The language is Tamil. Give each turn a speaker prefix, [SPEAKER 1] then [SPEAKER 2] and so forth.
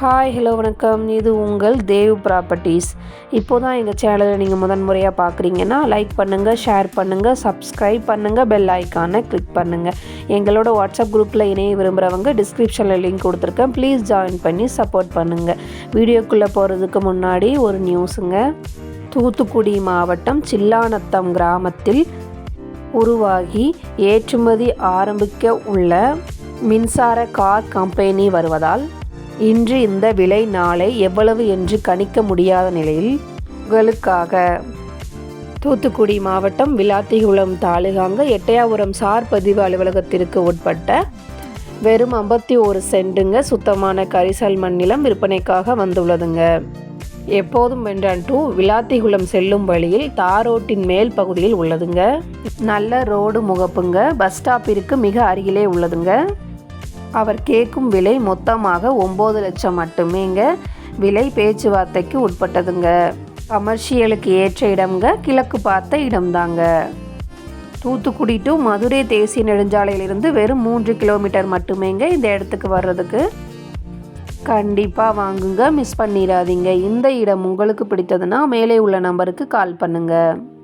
[SPEAKER 1] ஹாய் ஹலோ வணக்கம். இது உங்கள் தேவ் ப்ராப்பர்ட்டிஸ் இப்போ தான் எங்கள் சேனலை நீங்கள் முதன் முறையாக பார்க்குறீங்கன்னா லைக் பண்ணுங்கள் ஷேர் பண்ணுங்கள் சப்ஸ்கிரைப் பண்ணுங்கள் பெல் ஐக்கானை கிளிக் பண்ணுங்கள் எங்களோட வாட்ஸ்அப் குரூப்பில் இணைய விரும்புகிறவங்க டிஸ்கிரிப்ஷனில் லிங்க் கொடுத்துருக்கேன். ப்ளீஸ் ஜாயின் பண்ணி சப்போர்ட் பண்ணுங்கள் வீடியோக்குள்ளே போகிறதுக்கு முன்னாடி ஒரு நியூஸுங்க தூத்துக்குடி மாவட்டம் சில்லானத்தம் கிராமத்தில் உருவாகி ஏற்றுமதி ஆரம்பிக்க உள்ள மின்சார கார் கம்பெனி வருவதால் இன்று இந்த விலை நாளை எவ்வளவு என்று கணிக்க முடியாத நிலையில் உங்களுக்காக. தூத்துக்குடி மாவட்டம் விளாத்திகுளம் தாலுகாங்க எட்டையாபுரம் சார் பதிவு அலுவலகத்திற்கு உட்பட்ட வெறும் ஐம்பத்தி ஒரு சென்ட்டுங்க சுத்தமான கரிசல் மண்ணிலம் விற்பனைக்காக வந்துள்ளதுங்க. எப்போதும் வென்றான் டூ விளாத்திகுளம் செல்லும் வழியில் தாரோட்டின் மேல் பகுதியில் உள்ளதுங்க. நல்ல ரோடு முகப்புங்க. பஸ் ஸ்டாப்பிற்கு மிக அருகிலே உள்ளதுங்க. அவர் கேட்கும் விலை மொத்தமாக ஒம்பது லட்சம் மட்டுமேங்க. விலை பேச்சுவார்த்தைக்கு உட்பட்டதுங்க. கமர்ஷியலுக்கு ஏற்ற இடம்ங்க கிழக்கு பார்த்த இடம்தாங்க. தூத்துக்குடி டு மதுரை தேசிய நெடுஞ்சாலையிலிருந்து வெறும் மூன்று கிலோமீட்டர் மட்டுமேங்க இந்த இடத்துக்கு வர்றதுக்கு. கண்டிப்பாக வாங்குங்க மிஸ் பண்ணிடாதீங்க. இந்த இடம் உங்களுக்கு பிடித்ததுன்னா மேலே உள்ள நம்பருக்கு கால் பண்ணுங்கள்